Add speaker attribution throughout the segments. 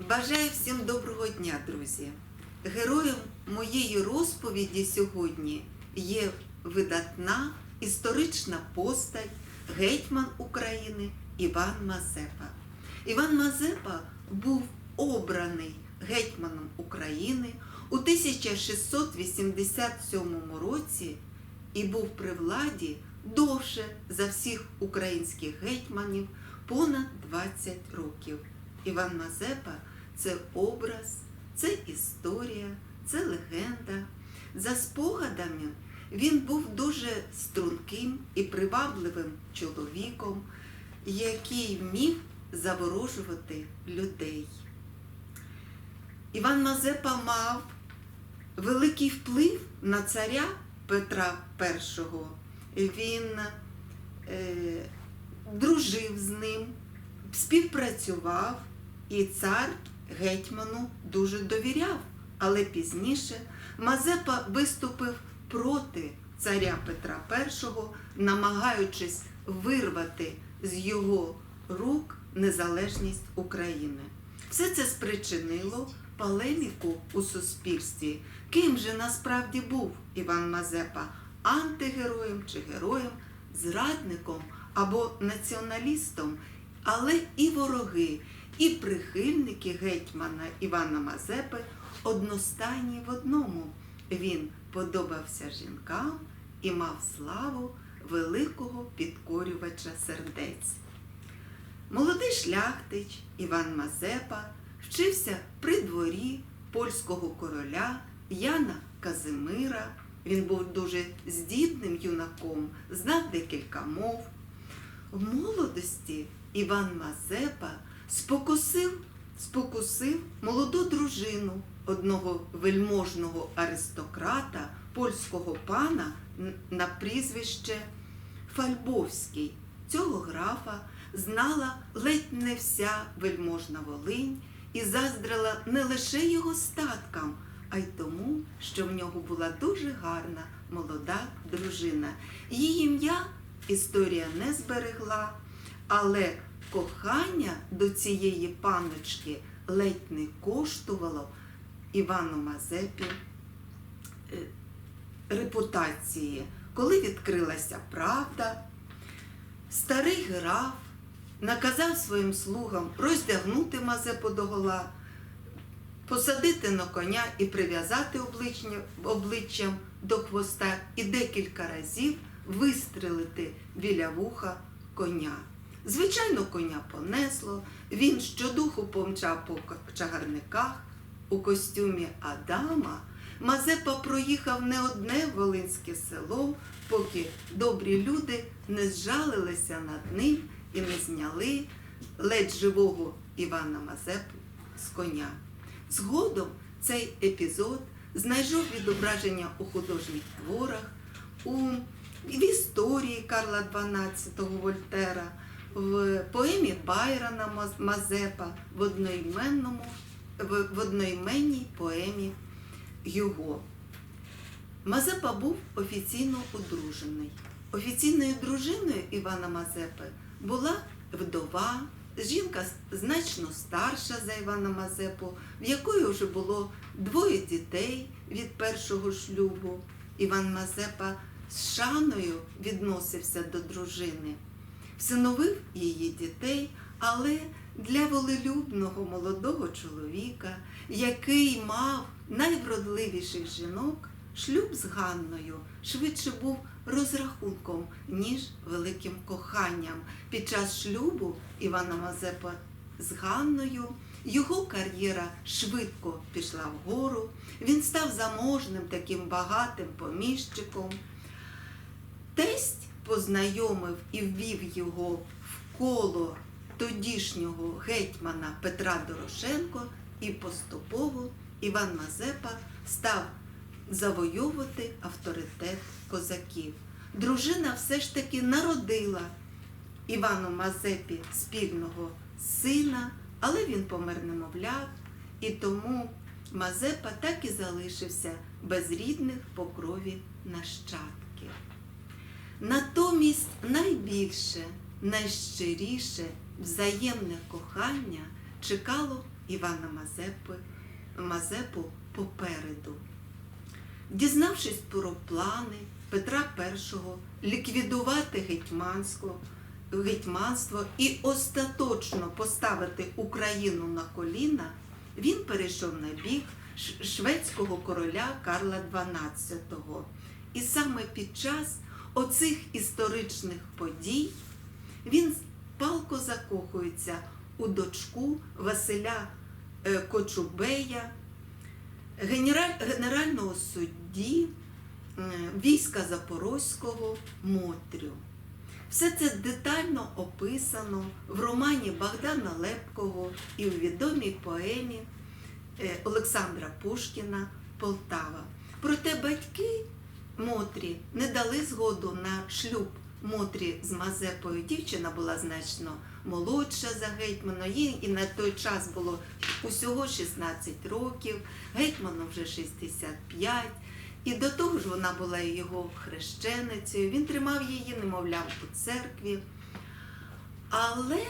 Speaker 1: Бажаю всім доброго дня, друзі. Героєм моєї розповіді сьогодні є видатна історична постать гетьман України Іван Мазепа. Іван Мазепа був обраний гетьманом України у 1687 році і був при владі довше за всіх українських гетьманів понад 20 років. Іван Мазепа це образ, це історія, це легенда. За спогадами він був дуже струнким і привабливим чоловіком, який вмів заворожувати людей. Іван Мазепа мав великий вплив на царя Петра І. Він е, дружив з ним, співпрацював, і цар гетьману дуже довіряв. Але пізніше Мазепа виступив проти царя Петра І, намагаючись вирвати з його рук незалежність України. Все це спричинило полеміку у суспільстві. Ким же насправді був Іван Мазепа антигероєм чи героєм, зрадником або націоналістом, але і вороги, і прихильники гетьмана Івана Мазепи одностайні в одному. Він подобався жінкам і мав славу великого підкорювача сердець. Молодий шляхтич Іван Мазепа вчився при дворі польського короля Яна Казимира. Він був дуже здібним юнаком, знав декілька мов. В молодості Іван Мазепа спокусив, спокусив молоду дружину одного вельможного аристократа, польського пана на прізвище Фальбовський. Цього графа знала ледь не вся вельможна Волинь і заздрила не лише його статкам, а й тому, що в нього була дуже гарна молода дружина. Її ім'я історія не зберегла, але кохання до цієї паночки ледь не коштувало Івану Мазепі е, репутації. Коли відкрилася правда, старий граф наказав своїм слугам роздягнути Мазепу догола, посадити на коня і прив'язати обличчям до хвоста і декілька разів вистрелити біля вуха коня. Звичайно, коня понесло, він щодуху помчав по чагарниках у костюмі Адама. Мазепа проїхав не одне волинське село, поки добрі люди не зжалилися над ним і не зняли ледь живого Івана Мазепу з коня. Згодом цей епізод знайшов відображення у художніх творах, у, в історії Карла XII Вольтера, в поемі Байрона Мазепа, в одноіменному, в, одноіменній поемі Гюго. Мазепа був офіційно одружений. Офіційною дружиною Івана Мазепи була вдова, жінка значно старша за Івана Мазепу, в якої вже було двоє дітей від першого шлюбу. Іван Мазепа з шаною відносився до дружини, всиновив її дітей, але для волелюбного молодого чоловіка, який мав найвродливіших жінок, шлюб з Ганною швидше був розрахунком, ніж великим коханням. Під час шлюбу Івана Мазепа з Ганною його кар'єра швидко пішла вгору. Він став заможним таким багатим поміщиком. Тесть познайомив і ввів його в коло тодішнього гетьмана Петра Дорошенко, і поступово Іван Мазепа став завойовувати авторитет козаків. Дружина все ж таки народила Івану Мазепі спільного сина, але він помер немовлят, і тому Мазепа так і залишився без рідних по крові нащадків. Натомість найбільше, найщиріше взаємне кохання чекало Івана Мазепи, Мазепу попереду. Дізнавшись про плани Петра І ліквідувати гетьманство, гетьманство і остаточно поставити Україну на коліна, він перейшов на бік шведського короля Карла XII. І саме під час оцих історичних подій він палко закохується у дочку Василя е, Кочубея, генерального судді е, війська Запорозького Мотрю. Все це детально описано в романі Богдана Лепкого і у відомій поемі е, Олександра Пушкіна Полтава. Проте батьки Мотрі не дали згоду на шлюб Мотрі з Мазепою. Дівчина була значно молодша за гетьмана. Їй і на той час було усього 16 років, гетьману вже 65. І до того ж вона була його хрещеницею. Він тримав її, немовляв, у церкві. Але,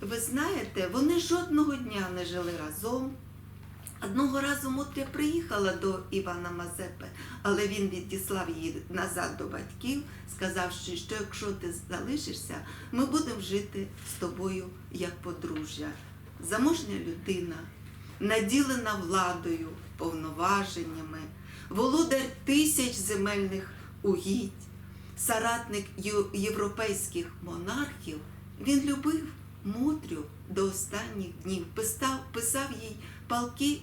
Speaker 1: ви знаєте, вони жодного дня не жили разом. Одного разу Мотря приїхала до Івана Мазепи, але він відіслав її назад до батьків, сказавши, що якщо ти залишишся, ми будемо жити з тобою як подружжя. Заможня людина, наділена владою, повноваженнями, володар тисяч земельних угідь, соратник ю- європейських монархів, він любив Мотрю до останніх днів, писав, писав їй палки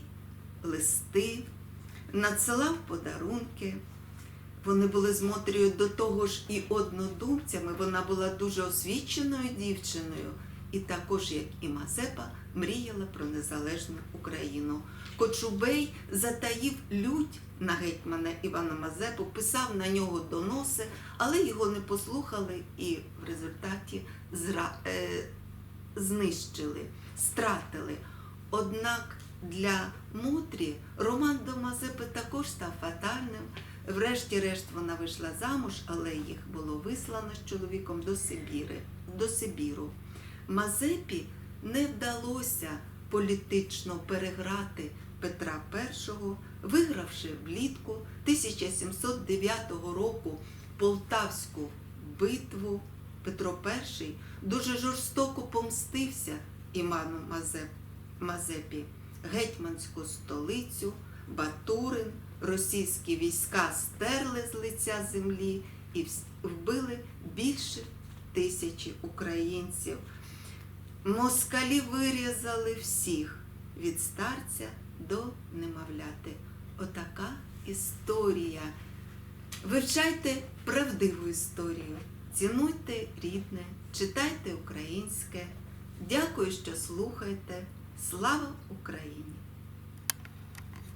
Speaker 1: листи, надсилав подарунки. Вони були з Мотрею до того ж і однодумцями. Вона була дуже освіченою дівчиною, і також, як і Мазепа, мріяла про незалежну Україну. Кочубей затаїв лють на гетьмана Івана Мазепу, писав на нього доноси, але його не послухали і в результаті зра... знищили, стратили. Однак для Мотрі роман до Мазепи також став фатальним. Врешті-решт вона вийшла замуж, але їх було вислано з чоловіком до Сибіри, до Сибіру. Мазепі не вдалося політично переграти Петра І, вигравши влітку 1709 року Полтавську битву. Петро І дуже жорстоко помстився Мазеп, Мазепі гетьманську столицю, Батурин, російські війська стерли з лиця землі і вбили більше тисячі українців. Москалі вирізали всіх від старця до немовляти. Отака історія. Вивчайте правдиву історію, цінуйте рідне, читайте українське. Дякую, що слухаєте. Слава Україні!